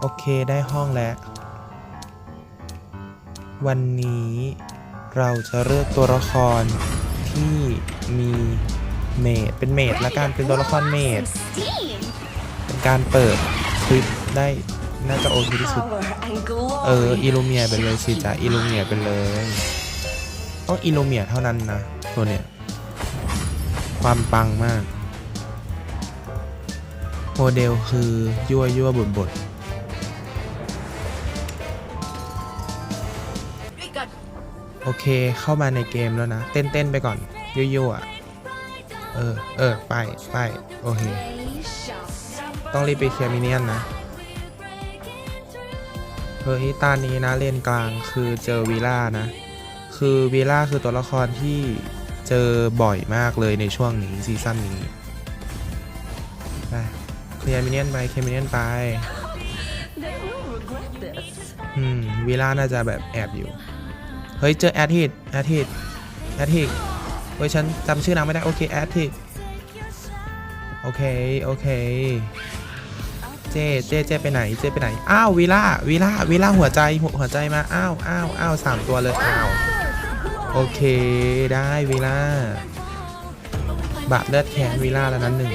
โอเคได้ห้องแล้ว วันนี้เราจะเลือกตัวละครที่มีเมดเป็นเมดและการเป็นตัวละครเมดเป็นการเปิดคลิปได้น่าจะโอเคที่สุด เอออิลูเมียไปเลยสิจ้ะอิลูเมียไปเลย ต้องอิลูเมียเท่านั้นนะ ตัวเนี้ยความปังมาก โมเดลคือยั่วยั่วบดบด โอเคเข้ามาในเกมแล้วนะ เต้นเต้นๆไปก่อนยั่วยั่วๆเออเออไปไปโอเค They shall suffer. ต้องรีบไปเคลียร์มินเนี่ยนนะเฮ้ยตานี้นะเลนกลางคือเจอวีล่านะ คือวีล่าคือตัวละครที่เจอบ่อยมากเลยในช่วงนี้ซีซั่นนี้ไปเคลียร์มินเนี่ยนไปเคลียร์มินเนี่ยนไป They will regret this. อืมวีล่าน่าจะแบบแอบอยู่ เฮ้ย เจอแอดฮิตแอดฮิตแอดฮิตเฮ้ย ฉันจำชื่อนางไม่ได้ โอเค แอดฮิตโอเค โอเค เจ เจ เจ ไปไหน เจ ไปไหน อ้าววีล่าวีล่าวีล่าหัวใจหัวใจมา อ้าวอ้าวอ้าวสามตัวเลย อ้าว โอเค ได้วีล่าบาดเลือดแขนวีล่าแล้วนั้นหนึ่ง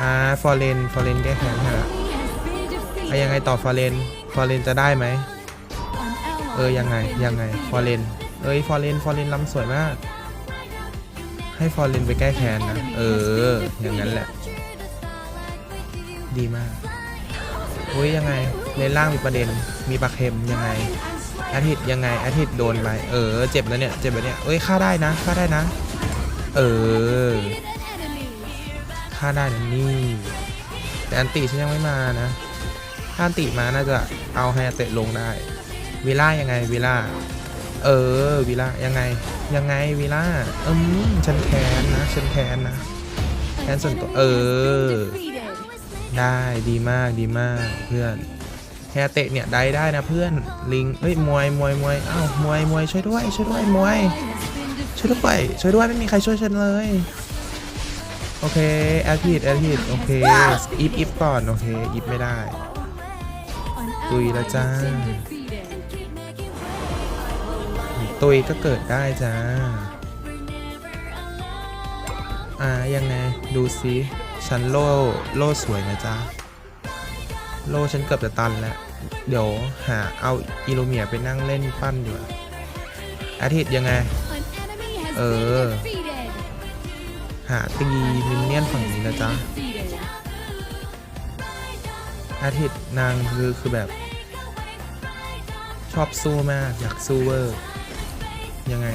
อ่า ฟอร์เรน ฟอร์เรนแก้แค้นฮะยังไงต่อ ฟอร์เรน ฟอร์เรนจะได้ไหม เออยังไงยังไงฟอร์เรนเอ้ยฟอร์เรนฟอร์เรนลำสวยมาก ให้ฟอร์เรนไปแก้แค้นนะเออ อย่างนั้นแหละ ดีมากอุ้ยยังไงเลนล่างมีประเด็นมีปลาเค็มยังไงอาทิตย์ยังไงอาทิตย์โดนไปเออเจ็บแล้วเนี่ยเจ็บแล้วเนี่ยเอ้ยฆ่าได้นะฆ่าได้นะ เออฆ่าได้นะนี่แต่อันติฉันยังไม่มานะถ้าอันติมาน่าจะเอาไฮอาเตะลงได้ วิล่ายังไงวิล่าเออวิล่ายังไงยังไงวิล่าอืมฉันแค้นนะฉันแค้นนะแค้นส่วนตัวเออ ได้ดีมากดีมากเพื่อนแฮเตะเนี่ยได้ได้นะเพื่อนลิงเฮ้ยมวยมวยมวยอ้าวมวยมวยช่วยด้วยช่วยด้วยมวยช่วยด้วยช่วยด้วยไม่มีใครช่วยฉันเลยโอเคแอดพิดแอดพิดโอเคอิฟอิฟก่อนโอเคอิฟไม่ได้ ตุยแล้วจ้าตุยก็เกิดได้จ้า อ่า ยังไง ดูซิฉันโล่โล่สวยนะจ๊ะโล่ฉันเกือบจะตันแล้ว เดี๋ยวหาเอาอิลูเมียไปนั่งเล่นปั้นดีกว่าอาทิตย์ยังไง เออ หาตีมินเนี่ยนฝั่งนี้นะจ๊ะอาทิตย์นางคือคือแบบ ชอบสู้มาก อยากสู้เวอร์ ยังไง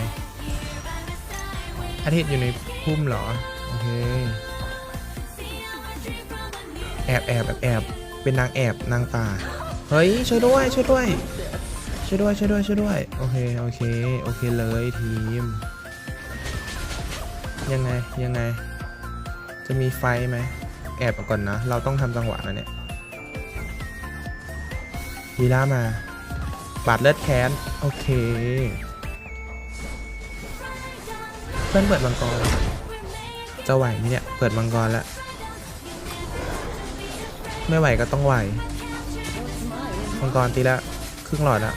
อาทิตย์อยู่ในพุ่มเหรอ โอเค แอบแอบแอบแอบเป็นนางแอบนางป่า เฮ้ย ช่วยด้วย ช่วยด้วย ช่วยด้วย ช่วยด้วย ช่วยด้วย โอเค โอเค โอเคเลยทีม ยังไง ยังไง จะมีไฟไหม แอบก่อนนะ เราต้องทำจังหวะนะเนี่ยวีล่ามา บาดเลือดแค้น โอเค เพื่อนเปิดมังกรจะไหวไหมเนี่ย เปิดมังกรแล้ว ไม่ไหวก็ต้องไหว มังกรตีละครึ่งหลอดละ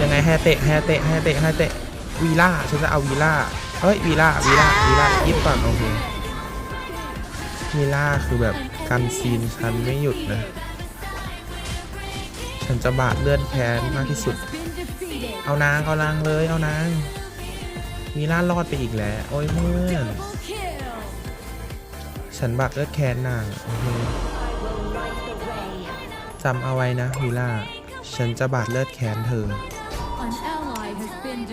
ยังไงแฮเตะแฮเตะแฮเตะแฮเตะวีล่าฉันจะเอาวีล่าเฮ้ยวีล่าวีล่าวีล่ายิบก่อนโอเควีล่าคือแบบกันซีนฉันไม่หยุดนะ ฉันจะบาดเลือดแค้นมากที่สุด เอานางเอานางเลยเอานางวีล่ารอดไปอีกแล้ว โอ้ยเพื่อนฉันบาดเลือดแค้นนางจำเอาไว้นะวีล่า ฉันจะบาดเลือดแค้นเธอ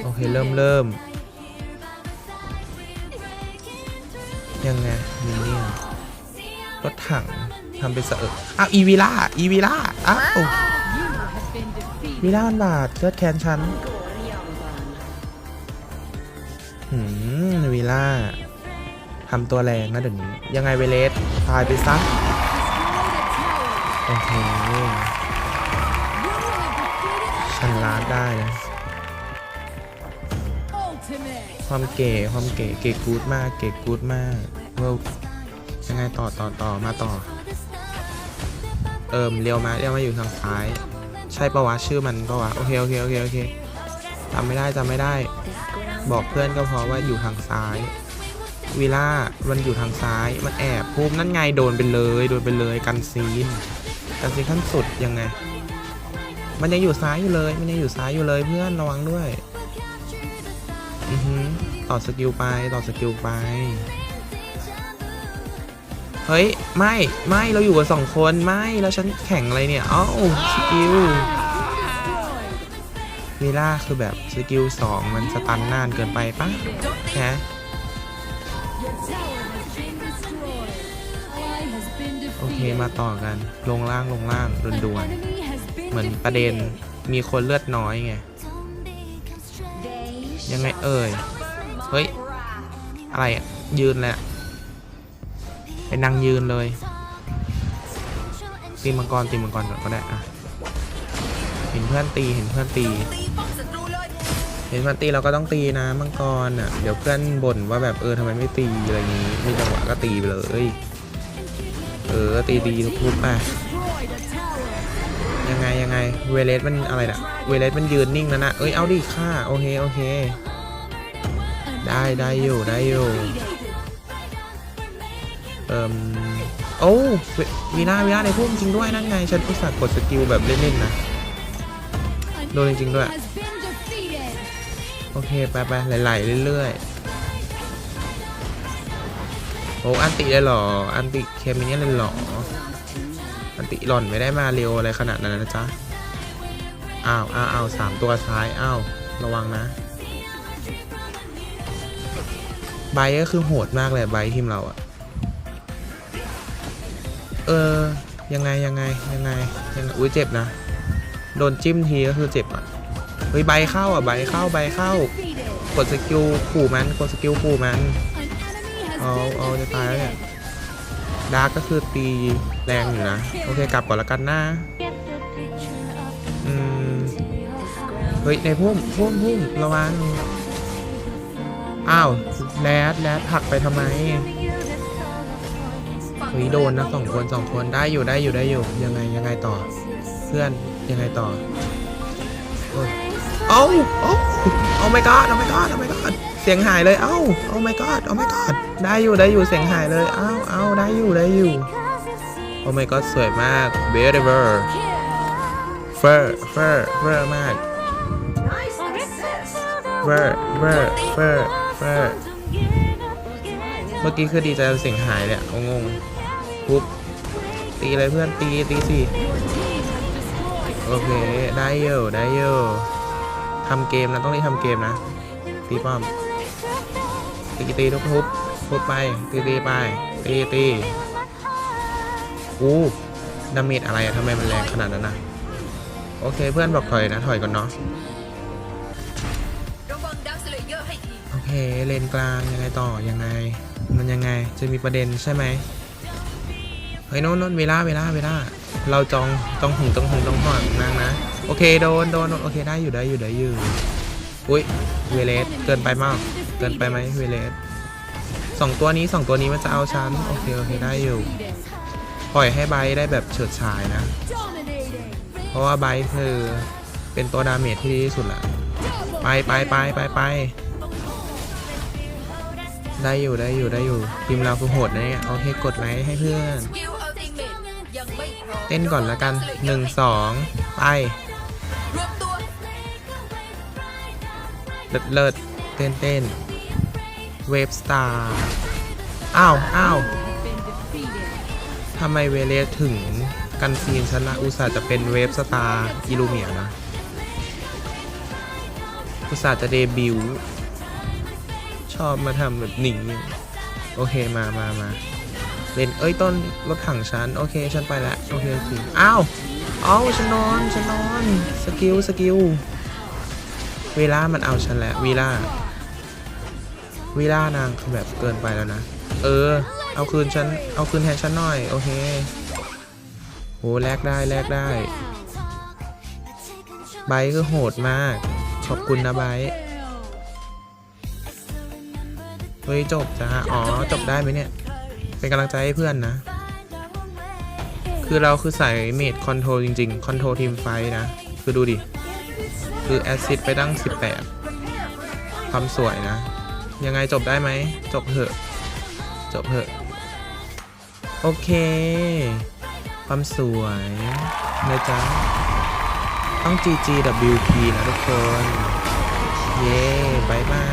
โอเคเริ่มเริ่มยังไงมินเนี่ยรถถังทำเป็นสะเอิดอ้าวอีวีล่าอีวีล่าอ้าว วีล่านบาดเลือดแค้นฉันหืมวีล่าทำตัวแรงนะเดี๋ยวนี้ ยังไงเวเลสตายไปซะโอเคฉันล้านได้นะความเก๋ความเก๋เก๋กู๊ดมากเก๋กู๊ดมากเว่ายังไงต่อต่อต่อมาต่อ เอิมเรียวมาเรียวมาอยู่ทางซ้าย ใช่ปะวะชื่อมันปะวะโอเคโอเคโอเคโอเคจำไม่ได้จำไม่ได้ บอกเพื่อนก็พอว่าอยู่ทางซ้ายวิล่ามันอยู่ทางซ้ายมันแอบพุ่มนั่นไงโดนไปเลยโดนไปเลยกันซีนกันซีนขั้นสุดยังไง มันยังอยู่ซ้ายอยู่เลย มันยังอยู่ซ้ายอยู่เลยเพื่อนระวังด้วยอือหือต่อสกิลไปต่อสกิลไป เฮ้ย ไม่ไม่เราอยู่กันสองคนไม่แล้วฉันแข่งอะไรเนี่ยอ้าสกิลวีล่าคือแบบสกิลสองมันสตันนานเกินไปปะฮะโอเคมาต่อกัน ลงล่างลงล่างด่วนๆเหมือนประเด็นมีคนเลือดน้อยไง ยังไงเอ่ย เฮ้ย อะไรยืนแหละ ไปนั่งยืนเลย ตีมังกรตีมังกรก่อนก็ได้อะเห็นเพื่อนตีเห็นเพื่อนตี เห็นเพื่อนตีเราก็ต้องตีนะมังกรอะเดี๋ยวเพื่อนบ่นว่าแบบเออทำไมไม่ตีอะไรอย่างงี้มีจังหวะก็ตีไปเลยเออตีดีทุบๆไปยังไงยังไงเวเลสมันอะไรนะเวเลสมันยืนนิ่งแล้วนะเอ้ยเอาดิค่าโอเคโอเค ได้ได้อยู่ได้อยู่ เอ่มโอ้ววีน่าวีน่าในพุ่มจริงด้วยนั่นไง ฉันอุตส่าห์กดสกิลแบบเล่นๆนะ โดนจริงๆด้วย โอเค ไปไปไหลๆเรื่อยๆ โอ้ อันติเลยหรอ อันติเคมิเนี่ยเลยหรอ อันติหล่อนไม่ได้มาเร็วอะไรขนาดนั้นนะจ๊ะ อ้าวอ้าวอ้าวสามตัวซ้าย อ้าว ระวังนะไบก็คือโหดมากเลยไบทีมเราอะ เออ ยังไงยังไงยังไงยังไงอุ้ยเจ็บนะ โดนจิ้มทีก็คือเจ็บอะ เฮ้ยใบเข้าอะใบเข้าใบเข้ากดสกิลขู่มันกดสกิลขู่มันเอาเอาจะตายแล้วเนี่ยดาร์กก็คือตีแรงอยู่นะ โอเคกลับก่อนละกันนะอืมเฮ้ยในพุ่มพุ่มพุ่มระวัง อ้าวแรดแรดผลักไปทำไม ฮ้ยโดนนะสองคนสองคนได้อยู่ได้อยู่ได้อยู่ ยังไงยังไงต่อ เพื่อนยังไงต่อโอ้ยเอ้าเอ้าโอ้ my god โอ้ my god โอ้ my god เสียงหายเลยเอ้าโอ้ my god โอ้ my god ได้อยู่ได้อยู่เสียงหายเลยเอ้าเอ้าได้อยู่ได้อยู่โอ้ my god สวยมาก beautiful เฟอร์เฟอร์เฟอร์มากเฟอร์เฟอร์เฟอร์เฟอร์เมื่อกี้คือดีใจเสียงหายเลยอะงง ปุ๊บตีเลยเพื่อนตีตีสิโอเคได้อยู่ได้อยู่ทำเกมนะต้องรีบทำเกมนะตีป้อมตีตีทุบทุบทุบไปตีตีไปตีตีอู้ดาเมจอะไรอะทำไมมันแรงขนาดนั้นนะโอเคเพื่อนบอกถอยนะถอยก่อนเนาะโอเคเลนกลางยังไงต่อยังไง มันยังไงจะมีประเด็นใช่ไหม ฮ้ยโน่นโน่นเวลาเวลาเวลาเราจองจองหึงจองหึงจองหอนนางนะ โอเคโดนโดนโอเคได้อยู่ได้อยู่ได้อยู่อุ้ยเวเลสเกินไปมาก เกินไปไหมเวเลสสองตัวนี้สองตัวนี้มันจะเอาฉันโอเคโอเคได้อยู่ ปล่อยให้ไบได้แบบเฉิดฉายนะ เพราะว่าไบคือเป็นตัวดาเมจที่ดีที่สุดละไปไปไปไปไปได้อยู่ได้อยู่ได้อยู่ทีมเราคือโหดนะเนี่ยโอเคกดไลค์ให้เพื่อน ต้นก่อนละกันหนึ่งสองไปเลิศเลิศเต้นเต้นเวฟสตาร์อ้าวอ้าวทำไมเวเลสถึงกันซีนชนะอุตส่าห์จะเป็นเวฟสตาร์อิลูเมียนะอุตส่าห์จะเดบิวชอบมาทำแบบหนิงโอเคมามามา เลนเอ้ยต้นรถถังฉันโอเคฉันไปละโอเคโอเคอ้าวเอ้าฉันนอนฉันนอนสกิลสกิลเวลามันเอาฉันแล้ววีล่าวีล่านางคือแบบเกินไปแล้วนะ เออ เอาคืนฉันเอาคืนแทนฉันหน่อย โอเคโหแลกได้แลกได้ไบคือโหดมาก ขอบคุณนะไบเฮ้ยจบจ้าอ๋อจบได้ไหมเนี่ย เป็นกำลังใจให้เพื่อนนะ คือเราคือสายเมดคอนโทรจริงๆ คอนโทรทีมไฟนะ คือดูดิ คือแอซซิดไปตั้ง 18ความสวยนะ ยังไงจบได้ไหม จบเถอะ จบเถอะ โอเค ความสวยนะจ๊ะ ต้อง GGWP นะทุกคน เย้บายบาย